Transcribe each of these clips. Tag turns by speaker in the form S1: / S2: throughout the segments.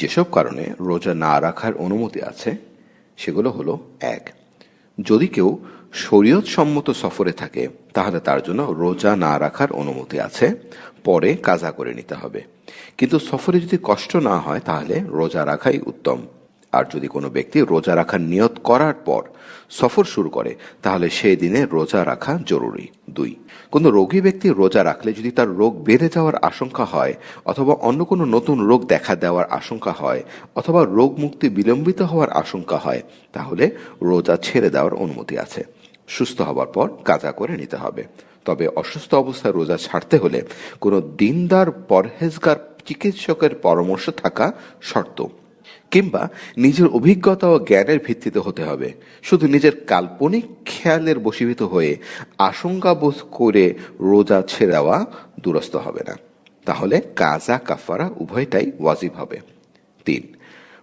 S1: যেসব কারণে রোজা না রাখার অনুমতি আছে, সেগুলো হলো এক, যদি কেউ শরীয়ত সম্মত সফরে থাকে, তাহলে তার জন্য রোজা না রাখার অনুমতি আছে, পরে কাজা করে নিতে হবে। কিন্তু সফরে যদি কষ্ট না হয়, তাহলে রোজা রাখাই উত্তম। আর যদি কোনো ব্যক্তি রোজা রাখার নিয়ত করার পর সফর শুরু করে, তাহলে সেই দিনে রোজা রাখা জরুরি। দুই, কোনো রোগী ব্যক্তি রোজা রাখলে যদি তার রোগ বেড়ে যাওয়ার আশঙ্কা হয় অথবা অন্য কোনো নতুন রোগ দেখা দেওয়ার আশঙ্কা হয় অথবা রোগ মুক্তি বিলম্বিত হওয়ার আশঙ্কা হয়, তাহলে রোজা ছেড়ে দেওয়ার অনুমতি আছে। সুস্থ হবার পর কাজা করে নিতে হবে। তবে অসুস্থ অবস্থায় রোজা ছাড়তে হলে কোনো দিনদার পরহেজগার চিকিৎসকের পরামর্শ থাকা শর্ত। কিংবা নিজের অভিজ্ঞতা ও জ্ঞানের ভিত্তিতে হতে হবে। শুধু নিজের কাল্পনিক খেয়ালের বশীভূত হয়ে আশঙ্কা বোধ করে রোজা ছেড়ে দেওয়া দুরস্ত হবে না। তাহলে কাজা কাফারা উভয়টাই ওয়াজিব হবে। তিন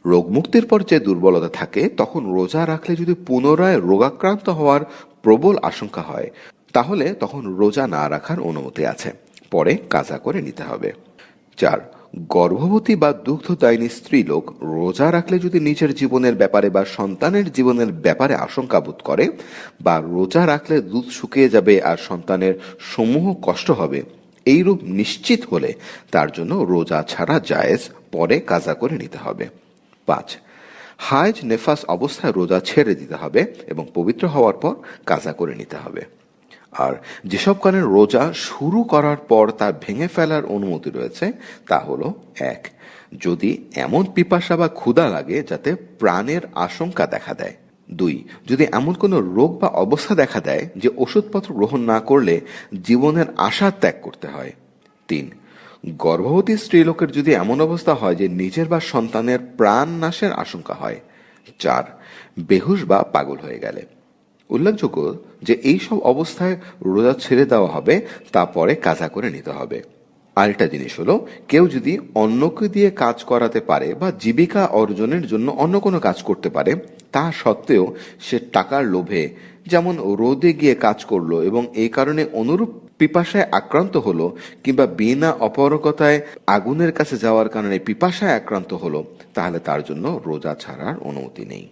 S1: রোগ মুক্তির পর যে দুর্বলতা থাকে, তখন রোজা রাখলে যদি পুনরায় রোগাক্রান্ত হওয়ার প্রবল আশঙ্কা হয়, তাহলে তখন রোজা না রাখার অনুমতি আছে। পরে কাজা করে নিতে হবে। চার গর্ভবতী বা দুগ্ধদায়িনী স্ত্রী লোক রোজা রাখলে যদি নিজের জীবনের ব্যাপারে বা সন্তানের জীবনের ব্যাপারে আশঙ্কা বোধ করে, বা রোজা রাখলে দুধ শুকিয়ে যাবে আর সন্তানের সমূহ কষ্ট হবে, এইরূপ নিশ্চিত হলে তার জন্য রোজা ছাড়া জায়েজ পরে কাজা করে নিতে হবে। পাঁচ, হায়জ নেফাস অবস্থায় রোজা ছেড়ে দিতে হবে এবং পবিত্র হওয়ার পর কাজা করে নিতে হবে। আর যেসব কারণে রোজা শুরু করার পর তার ভেঙে ফেলার অনুমতি রয়েছে, তা হলো এক, যদি এমন পিপাসা বা ক্ষুধা লাগে যাতে প্রাণের আশঙ্কা দেখা দেয়। দুই, যদি এমন কোনো রোগ বা অবস্থা দেখা দেয় যে ওষুধপত্র গ্রহণ না করলে জীবনের আশা ত্যাগ করতে হয়। তিন, গর্ভবতী স্ত্রীলোকের যদি এমন অবস্থা হয় যে নিজের বা সন্তানের প্রাণ নাশের আশঙ্কা হয়। চার, বেহুশ বা পাগল হয়ে গেলে। উল্লেখযোগ্য যে এই সব অবস্থায় রোজা ছেড়ে দেওয়া হবে, তা পরে কাজা করে নিতে হবে। আরেকটা জিনিস হলো, কেউ যদি অন্যকে দিয়ে কাজ করাতে পারে বা জীবিকা অর্জনের জন্য অন্য কোনো কাজ করতে পারে, তা সত্ত্বেও সে টাকার লোভে যেমন রোদে গিয়ে কাজ করল এবং এই কারণে অনুরূপ পিপাসায় আক্রান্ত হলো কিংবা বিনা অপরকতায় আগুনের কাছে যাওয়ার কারণে পিপাসায় আক্রান্ত হলো, তাহলে তার জন্য রোজা ছাড়ার অনুমতি নেই।